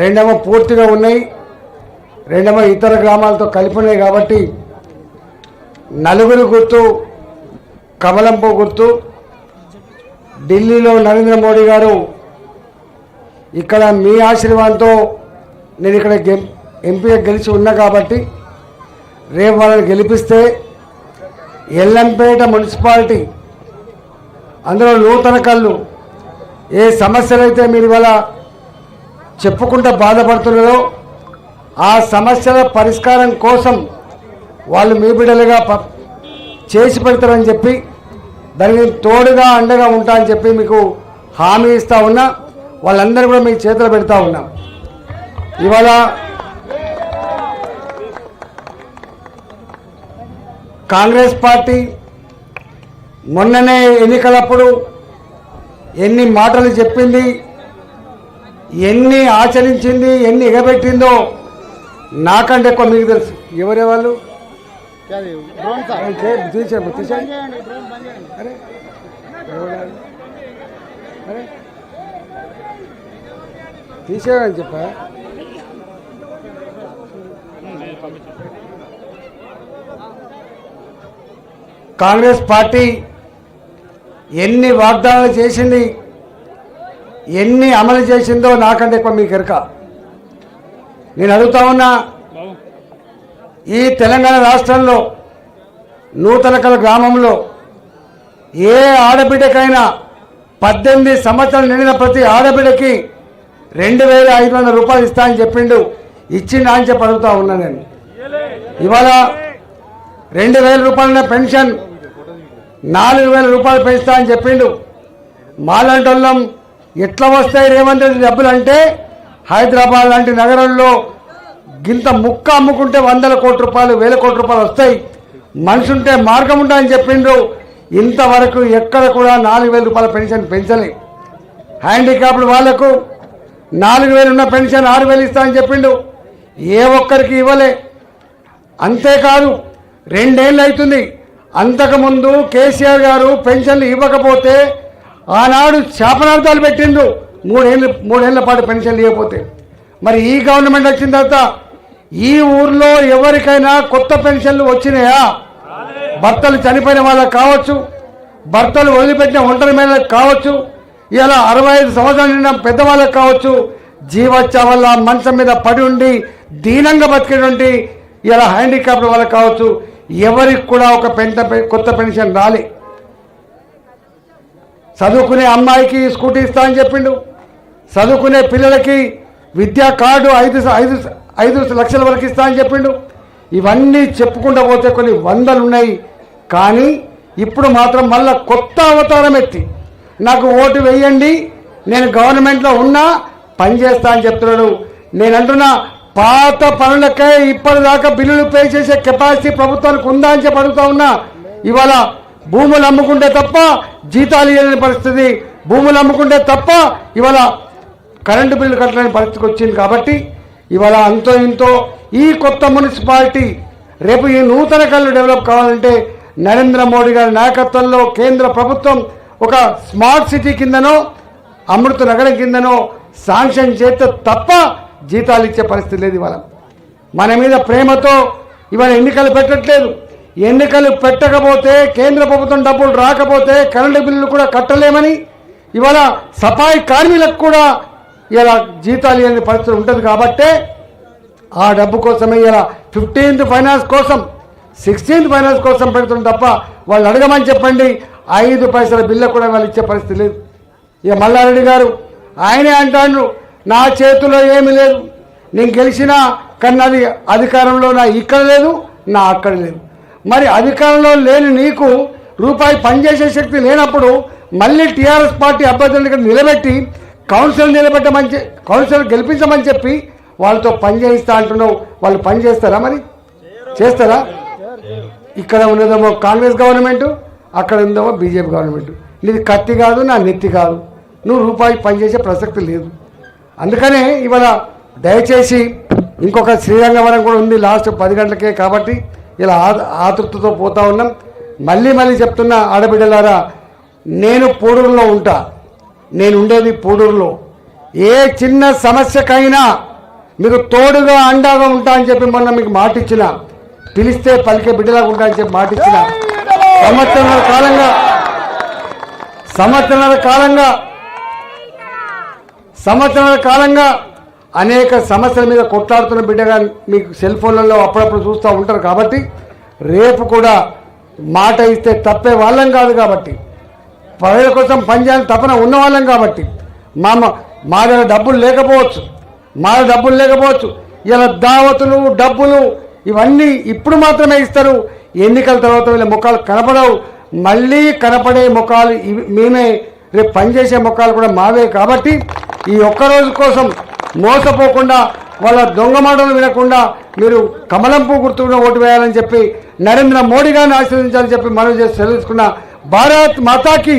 రెండవ పూర్తిగా ఉన్నాయి. రెండవ ఇతర గ్రామాలతో కలిపి ఉన్నాయి కాబట్టి నలుగురు గుర్తు కమలంపు గుర్తు. ఢిల్లీలో నరేంద్ర మోడీ గారు ఇక్కడ మీ ఆశీర్వాదంతో నేను ఇక్కడ ఎంపీగా గెలిచి ఉన్నా కాబట్టి రేపు వాళ్ళని గెలిపిస్తే ఎల్లంపేట మున్సిపాలిటీ అందులో నూతన కళ్ళు. ఏ సమస్యలైతే మీరు ఇవాళ చెప్పుకుంటూ బాధపడుతున్నారో ఆ సమస్యల పరిష్కారం కోసం వాళ్ళు మీ బిడ్డలుగా ప- చేసి పెడతారని చెప్పి దానికి తోడుగా అండగా ఉంటా అని చెప్పి మీకు హామీ ఇస్తూ ఉన్నా వాళ్ళందరూ కూడా మీకు చేతులు పెడతా ఉన్నా. ఇవాళ కాంగ్రెస్ పార్టీ మొన్ననే ఎన్నికలప్పుడు ఎన్ని మాటలు చెప్పింది ఎన్ని ఆచరించింది ఎన్ని ఎగబెట్టిందో నాకంటే ఎక్కువ మీకు తెలుసు. ఎవరే వాళ్ళు? తీసేయని చెప్పా? కాంగ్రెస్ పార్టీ ఎన్ని వాగ్దానాలు చేసింది? ఎన్ని అమలు చేసిందో నాకంటే ఎక్కువ మీకు ఎరక నేను అడుగుతా ఉన్నా ఈ తెలంగాణ రాష్ట్రంలో నూతనకల గ్రామంలో ఏ ఆడబిడ్డకైనా పద్దెనిమిది సంవత్సరాలు నిండిన ప్రతి ఆడబిడ్డకి రెండు వేల ఐదు వందల రూపాయలు ఇస్తా అని చెప్పిండు. ఇచ్చిండు అని చెప్పి అడుగుతా ఉన్నా నేను. ఇవాళ రెండు వేల రూపాయల పెన్షన్ నాలుగు వేల రూపాయలు పెంచుతా అని చెప్పిండు. మాలాంటి వాళ్ళం ఎట్లా వస్తాయి రేవంత్ రెడ్డి డబ్బులు అంటే హైదరాబాద్ లాంటి నగరంలో గింత ముక్క అమ్ముకుంటే వందల కోట్ల రూపాయలు వేల కోట్ల రూపాయలు వస్తాయి. మనిషి ఉంటే మార్గం ఉంటాయని చెప్పిండ్రు. ఇంతవరకు ఎక్కడ కూడా నాలుగు వేల రూపాయల పెన్షన్ పెంచలే. హ్యాండిక్యాప్డ్ వాళ్ళకు నాలుగు వేలు ఉన్న పెన్షన్ ఆరు వేలు ఇస్తా అని చెప్పిండు. ఏ ఒక్కరికి ఇవ్వలే. అంతేకాదు రెండేళ్ళు అవుతుంది. అంతకుముందు కేసీఆర్ గారు పెన్షన్లు ఇవ్వకపోతే ఆనాడు శాపనార్థాలు పెట్టిండు మూడేళ్ళు మూడేళ్ళ పాటు పెన్షన్ లేకపోతే. మరి ఈ గవర్నమెంట్ వచ్చిన తర్వాత ఈ ఊర్లో ఎవరికైనా కొత్త పెన్షన్లు వచ్చినాయా? భర్తలు చనిపోయిన వాళ్ళకి కావచ్చు భర్తలు వదిలిపెట్టిన ఒంటరి మహిళలకు కావచ్చు ఇలా అరవై ఐదు సంవత్సరాలు నిండిన పెద్దవాళ్ళకి కావచ్చు జీవచ్చ వల్ల మంచం మీద పడి ఉండి దీనంగా బతికేటువంటి ఇలా హ్యాండిక్యాప్ల వాళ్ళకి కావచ్చు ఎవరికి కూడా ఒక పెంట కొత్త పెన్షన్ రాలే. చదువుకునే అమ్మాయికి స్కూటీ ఇస్తా అని చెప్పిండు. చదువుకునే పిల్లలకి విద్యా కార్డు ఐదు ఐదు ఐదు లక్షల వరకు ఇస్తా అని చెప్పిండు. ఇవన్నీ చెప్పుకుంటూ పోతే కొన్ని వందలు ఉన్నాయి కానీ ఇప్పుడు మాత్రం మళ్ళా కొత్త అవతారం ఎత్తి. నాకు ఓటు వేయండి నేను గవర్నమెంట్లో ఉన్నా పని చేస్తా అని చెప్తున్నాడు. నేను అంటున్నా పాత పనులకే ఇప్పటిదాకా బిల్లులు పే చేసే కెపాసిటీ ప్రభుత్వానికి ఉందా అని చెప్పి అడుగుతా ఉన్నా. ఇవాళ భూములు అమ్ముకుంటే తప్ప జీతాలు ఇవ్వలేని పరిస్థితి. భూములు అమ్ముకుంటే తప్ప ఇవాళ కరెంటు బిల్లు కట్టలేని పరిస్థితికి వచ్చింది కాబట్టి ఇవాళ అంతో ఇంతో ఈ కొత్త మున్సిపాలిటీ రేపు ఈ నూతన కళ్ళు డెవలప్ కావాలంటే నరేంద్ర మోడీ గారి నాయకత్వంలో కేంద్ర ప్రభుత్వం ఒక స్మార్ట్ సిటీ కిందనో అమృత నగరం కిందనో శాంక్షన్ చేస్తే తప్ప జీతాలు ఇచ్చే పరిస్థితి లేదు ఇవాళ. మన మీద ప్రేమతో ఇవాళ ఎన్నికలు పెట్టట్లేదు. ఎన్నికలు పెట్టకపోతే కేంద్ర ప్రభుత్వం డబ్బులు రాకపోతే కరెంటు బిల్లులు కూడా కట్టలేమని ఇవాళ సఫాయి కార్మికులకు కూడా ఇలా జీతాలు ఇవ్వని పరిస్థితి ఉంటుంది కాబట్టే ఆ డబ్బు కోసమే ఇలా ఫిఫ్టీన్త్ ఫైనాన్స్ కోసం సిక్స్టీన్త్ ఫైనాన్స్ కోసం పెడుతుంది తప్ప వాళ్ళు అడగమని చెప్పండి. ఐదు పైసల బిల్లు కూడా వాళ్ళు ఇచ్చే పరిస్థితి లేదు. ఇక మల్లారెడ్డి గారు ఆయనే అంటాడు నా చేతిలో ఏమీ లేదు. నేను గెలిచినా కానీ అది అధికారంలో నా ఇక్కడ లేదు నా అక్కడ లేదు. మరి అధికారంలో లేని నీకు రూపాయి పనిచేసే శక్తి లేనప్పుడు మళ్ళీ టీఆర్ఎస్ పార్టీ అభ్యర్థులను ఇక్కడ నిలబెట్టి కౌన్సిల్ నిలబెట్టమని కౌన్సిల్ గెలిపించమని చెప్పి వాళ్ళతో పని చేయిస్తా అంటున్నావు. వాళ్ళు పని చేస్తారా మరి? చేస్తారా? ఇక్కడ ఉన్నదేమో కాంగ్రెస్ గవర్నమెంట్ అక్కడ ఉందేమో బీజేపీ గవర్నమెంట్. నీది కత్తి కాదు నా నెత్తి కాదు. నువ్వు రూపాయి పనిచేసే ప్రసక్తి లేదు. అందుకనే ఇవాళ దయచేసి ఇంకొక శ్రీరంగవరం కూడా ఉంది లాస్ట్ పది గంటలకే కాబట్టి ఇలా ఆతృతతో పోతా ఉన్నాం. మళ్ళీ మళ్ళీ చెప్తున్నా ఆడబిడ్డలారా నేను పూడూరులో ఉంటా. నేను ఉండేది పూడూరులో. ఏ చిన్న సమస్యకైనా మీకు తోడుగా అండగా ఉంటా అని చెప్పి మొన్న మీకు మాట ఇచ్చిన పిలిస్తే పలికే బిడ్డలాగా ఉంటా అని చెప్పి మాట ఇచ్చిన సంవత్సరాల కాలంగా సంవత్సరాల కాలంగా సంవత్సరాల కాలంగా అనేక సమస్యల మీద కొట్లాడుతున్న బిడ్డగా మీకు సెల్ ఫోన్లలో అప్పుడప్పుడు చూస్తూ ఉంటారు కాబట్టి రేపు కూడా మాట ఇస్తే తప్పే వాళ్ళం కాదు కాబట్టి. ప్రజల కోసం పనిచేయాలని తపన ఉన్న వాళ్ళం కాబట్టి. మా మా- దగ్గర డబ్బులు లేకపోవచ్చు. మా డబ్బులు లేకపోవచ్చు. ఇలా దావతులు డబ్బులు ఇవన్నీ ఇప్పుడు మాత్రమే ఇస్తారు. ఎన్నికల తర్వాత వీళ్ళ ముఖాలు కనపడవు. మళ్ళీ కనపడే ముఖాలు ఇవి మేమే రేపు పనిచేసే ముఖాలు కూడా మావే కాబట్టి ఈ ఒక్క రోజు కోసం మోసపోకుండా వాళ్ళ దొంగ మాటలు వినకుండా మీరు కమలం పువ్వు గుర్తున్న ఓటు వేయాలని చెప్పి నరేంద్ర మోడీ గారిని ఆశీర్వదించాలని చెప్పి మనం చేసి సెలవుకున్న భారత్ మాతాకి.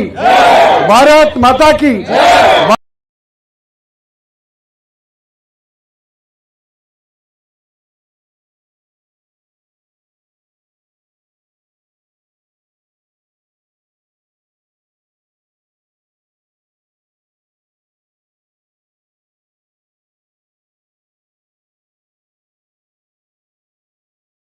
భారత్ మాతాకి.